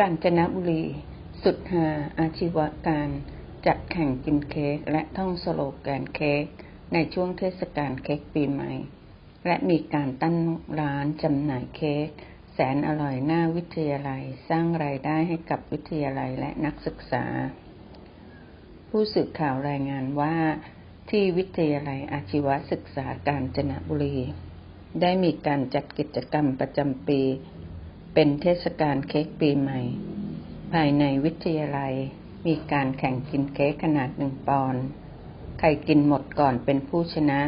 กาญจนบุรี สุดหาอาชีวการ จัดแข่งกินเค้กและท่องสโลแกนเค้กในช่วงเทศกาลเค้กปีใหม่ และมีการตั้งร้านจำหน่ายเค้กแสนอร่อยหน้าวิทยาลัยสร้างรายได้ให้กับวิทยาลัยและนักศึกษา ผู้สื่อข่าวรายงานว่าที่วิทยาลัยอาชีวศึกษาการจนบุรี ได้มีการจัดกิจกรรมประจำปี เป็นเทศกาลเค้กปีใหม่ ภายในวิทยาลัยมีการแข่งกินเค้กขนาดหนึ่งปอนด์ใครกินหมดก่อนเป็นผู้ชนะ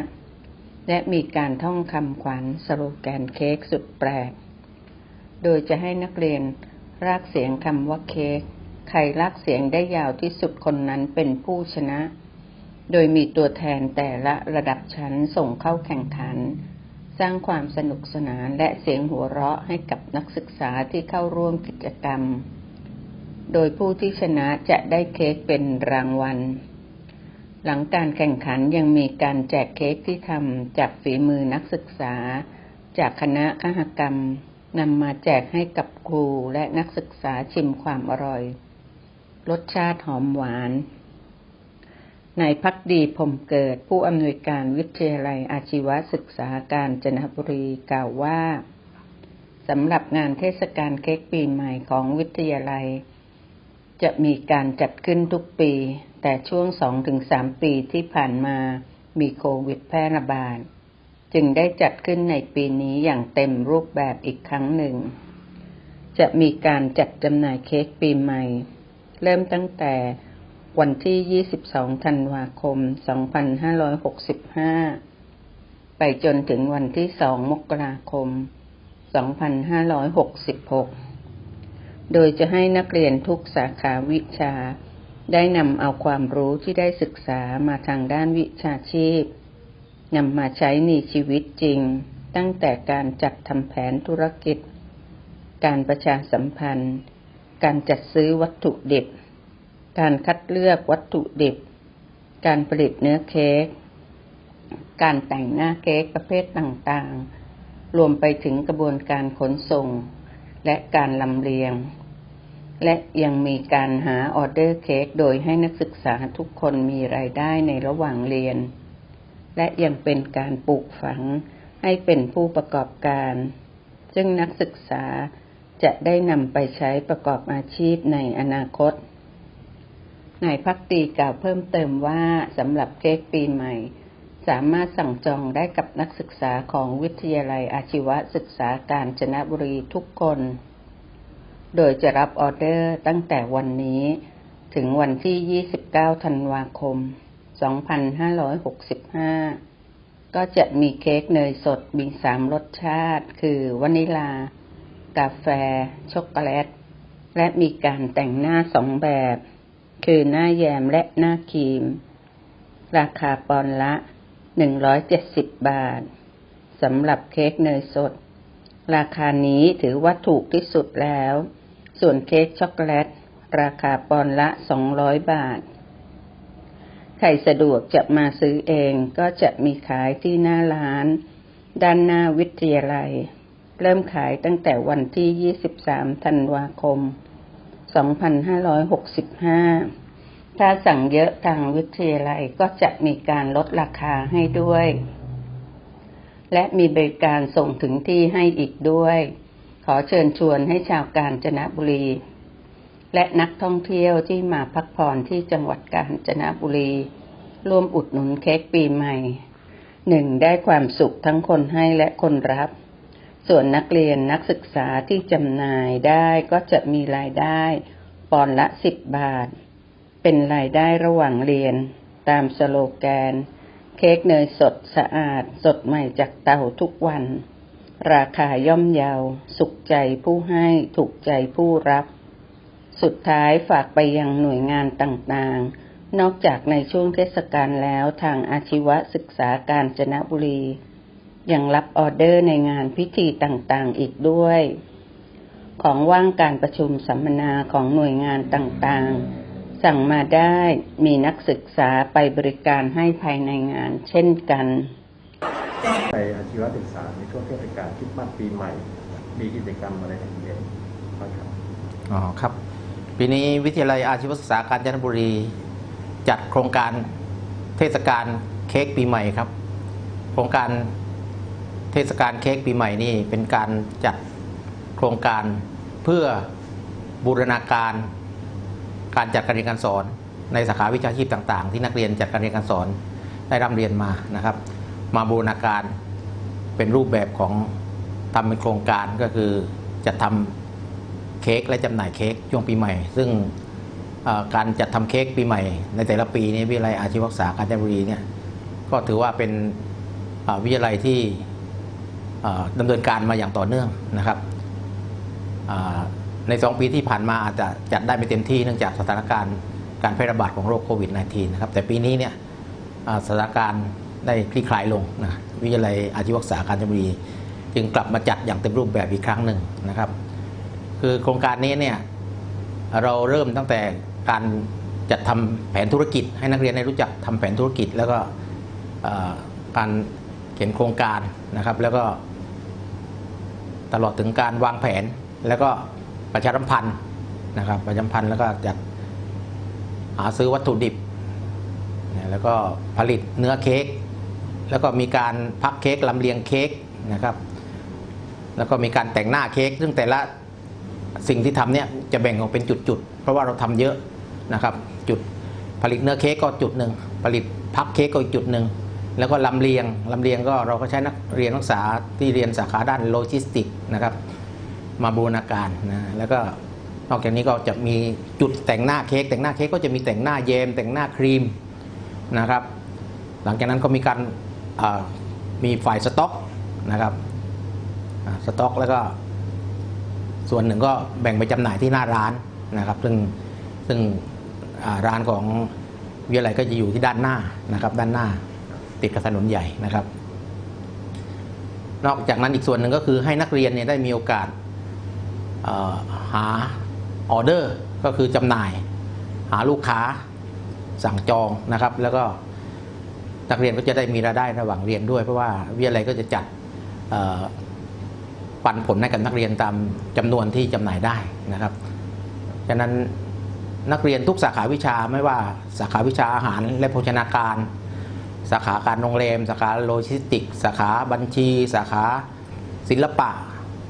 และมีการท่องคำขวัญสโลแกนเค้กสุดแปลก โดยจะให้นักเรียนรากเสียงคำว่าเค้กใครรากเสียงได้ยาวที่สุดคนนั้นเป็นผู้ชนะ โดยมีตัวแทนแต่ละระดับชั้นส่งเข้าแข่งขัน สร้างความสนุกสนานและเสียงหัวเราะให้กับนักศึกษาที่เข้าร่วมกิจกรรม โดยผู้ที่ชนะจะได้เค้กเป็นรางวัล หลังการแข่งขันยังมีการแจกเค้กที่ทำจากฝีมือนักศึกษา จากคณะคหกรรมนำมาแจกให้กับครูและนักศึกษาชิมความอร่อย รสชาติหอมหวาน นายพักดีพมเกิดผู้อำนวยการวิทยาลัยอาชีวศึกษาการจนบุรีกล่าวว่าสำหรับงานเทศกาลเค้กปีใหม่ของวิทยาลัย จะมีการจัดขึ้นทุกปี แต่ช่วงสองถึงสามปีที่ผ่านมามีโควิดแพร่ระบาด จึงได้จัดขึ้นในปีนี้อย่างเต็มรูปแบบอีกครั้งหนึ่ง จะมีการจัดจำหน่ายเค้กปีใหม่ เริ่มตั้งแต่ วันที่ 22 ธันวาคม 2565 ไปจนถึงวันที่ 2 มกราคม 2566 โดยจะให้นักเรียนทุกสาขาวิชา ได้นำเอาความรู้ที่ได้ศึกษามาทางด้านวิชาชีพนำมาใช้ในชีวิตจริง ตั้งแต่การจัดทำแผนธุรกิจ การประชาสัมพันธ์ การจัดซื้อวัตถุดิบ การคัดเลือกวัตถุดิบ การผลิตเนื้อเค้ก การแต่งหน้าเค้กประเภทต่างๆ รวมไปถึงกระบวนการขนส่ง และการลำเลียง และยังมีการหาออเดอร์เค้กโดยให้นักศึกษาทุกคนมีรายได้ในระหว่างเรียน และยังเป็นการปลูกฝังให้เป็นผู้ประกอบการ ซึ่งนักศึกษาจะได้นำไปใช้ประกอบอาชีพในอนาคต นายพักตีกล่าวเพิ่มเติมว่าสำหรับเค้กปีใหม่ สามารถสั่งจองได้กับนักศึกษาของวิทยาลัยอาชีวศึกษาการจนบุรีทุกคน โดยจะรับออเดอร์ตั้งแต่วันนี้ถึงวันที่ 29 ธันวาคม 2565 ก็จะมีเค้กเนยสดมีสามรสชาติ คือวานิลา กาแฟ ช็อกโกแลต และมีการแต่งหน้าสองแบบ คือหน้าแยมและหน้าครีม ราคาปอนด์ละ170บาทสำหรับเค้กเนยสด ราคานี้ถือว่าถูกที่สุดแล้ว ส่วนเค้กช็อกโกแลต ราคาปอนด์ละ200บาท ใครสะดวกจะมาซื้อเองก็จะมีขายที่หน้าร้าน ด้านหน้าวิทยาลัย เริ่มขายตั้งแต่วันที่ 23 ธันวาคม 2565 ถ้าสั่งเยอะทางวิทยาลัยก็จะมีการลดราคาให้ด้วย และมีบริการส่งถึงที่ให้อีกด้วย ขอเชิญชวนให้ชาวกาญจนบุรี และนักท่องเที่ยวที่มาพักผ่อนที่จังหวัดกาญจนบุรี ร่วมอุดหนุนเค้กปีใหม่หนึ่งได้ความสุขทั้งคนให้และคนรับ ส่วนนักเรียนนักศึกษาที่จำหน่ายได้ก็จะมีรายได้ปอนละสิบบาท เป็นรายได้ระหว่างเรียน ตามสโลแกน เค้กเนยสดสะอาดสดใหม่จากเตาทุกวัน ราคาย่อมเยา สุขใจผู้ให้ถูกใจผู้รับ สุดท้ายฝากไปยังหน่วยงานต่างๆ นอกจากในช่วงเทศกาลแล้วทางอาชีวศึกษาการจนบุรี ยังรับออเดอร์ในงานพิธีต่างๆอีกด้วย ของว่างการประชุมสัมมนาของหน่วยงานต่างๆ สั่งมาได้มีนักศึกษาไปบริการให้ภายในงานเช่นกันในอาชีวศึกษาในช่วงเทศกาลคริสต์มาสปีใหม่ มีกิจกรรมอะไรให้เรียนบ้างครับอ๋อครับ ปีนี้วิทยาลัยอาชีวศึกษากาญจนบุรี จัดโครงการเทศกาลเค้กปีใหม่ครับ โครงการ เทศกาลเค้กปีใหม่นี่เป็นการจัดโครงการเพื่อบูรณาการ การจัดการเรียนการสอน ในสาขาวิชาชีพต่างๆ ที่นักเรียนจัดการเรียนการสอนได้ร่ำเรียนมานะครับ มาบูรณาการเป็นรูปแบบของทำเป็นโครงการก็คือจะทำเค้กและจำหน่ายเค้กช่วงปีใหม่ ซึ่งการจัดทำเค้กปีใหม่ ในแต่ละปีนี้วิทยาลัยอาชีวศึกษากาญจนบุรีเนี่ยก็ถือว่าเป็นวิทยาลัยที่ ดำเนินการมาอย่างต่อเนื่องนะครับในสองปีที่ผ่านมาอาจจะจัดได้ไม่เต็มที่เนื่องจากสถานการณ์การแพร่ระบาดของโรคโควิด -19 นะครับแต่ปีนี้เนี่ยสถานการณ์ได้คลี่คลายลงนะวิทยาลัยอาชีวศึกษาการจบุรีจึงกลับมาจัดอย่างเต็มรูปแบบอีกครั้งหนึ่งนะครับ คือโครงการนี้เนี่ยเราเริ่มตั้งแต่การจัดทำแผนธุรกิจ ให้นักเรียนได้รู้จักทำแผนธุรกิจ แล้วก็การ เขียนโครงการนะครับ แล้วก็ตลอดถึงการวางแผนแล้วก็ประชาสัมพันธ์นะครับ ประชาสัมพันธ์แล้วก็จัดหาซื้อวัตถุดิบนะแล้วก็ผลิตเนื้อเค้กแล้วก็มีการพักเค้กลำเลียงเค้กนะครับ แล้วก็มีการแต่งหน้าเค้กซึ่งแต่ละสิ่งที่ทำเนี่ยจะแบ่งออกเป็นจุดๆ เพราะว่าเราทำเยอะนะครับ จุดผลิตเนื้อเค้กก็จุดหนึ่งผลิตพักเค้กก็อีกจุดหนึ่ง แล้วก็ลำเลียงลำเลียงก็เราก็ใช้นักเรียนนักศึกษาที่เรียนสาขาด้านโลจิสติกนะครับมาบูรณาการนะแล้วก็นอกจากนี้ก็จะมีจุดแต่งหน้าเค้กแต่งหน้าเค้กก็จะมีแต่งหน้าเยม แต่งหน้าครีมนะครับ หลังจากนั้นก็มีการมีฝ่ายสต็อกนะครับสต็อกแล้วก็ส่วนหนึ่งก็แบ่งไปจำหน่ายที่หน้าร้านนะครับ ซึ่งซึ่งร้านของวิทยาลัยก็จะอยู่ที่ด้านหน้านะครับด้านหน้า ติดกับถนนใหญ่นะครับ นอกจากนั้นอีกส่วนหนึ่งก็คือให้นักเรียนเนี่ยได้มีโอกาสหาออเดอร์ก็คือจำหน่าย หาลูกค้าสั่งจองนะครับ แล้วก็นักเรียนก็จะได้มีรายได้ระหว่างเรียนด้วย เพราะว่าวิทยาลัยก็จะจัดปันผลให้กับนักเรียนตามจำนวนที่จำหน่ายได้นะครับฉะนั้นนักเรียนทุกสาขาวิชาไม่ว่าสาขาวิชาอาหารและโภชนาการ สาขาการโรงแรม สาขาโลจิสติก สาขาบัญชี สาขาศิลปะ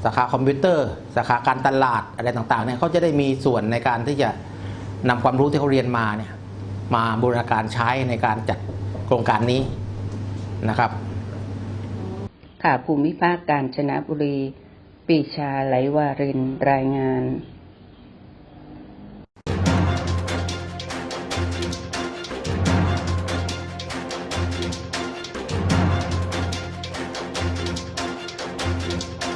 สาขาคอมพิวเตอร์ สาขาการตลาดอะไรต่างๆเนี่ยเขาจะได้มีส่วนในการที่จะนำความรู้ที่เขาเรียนมาเนี่ยมาบูรณาการใช้ในการจัดโครงการนี้นะครับข่าวภูมิภาคการชนะบุรี ปีชาไหลวารินรายงาน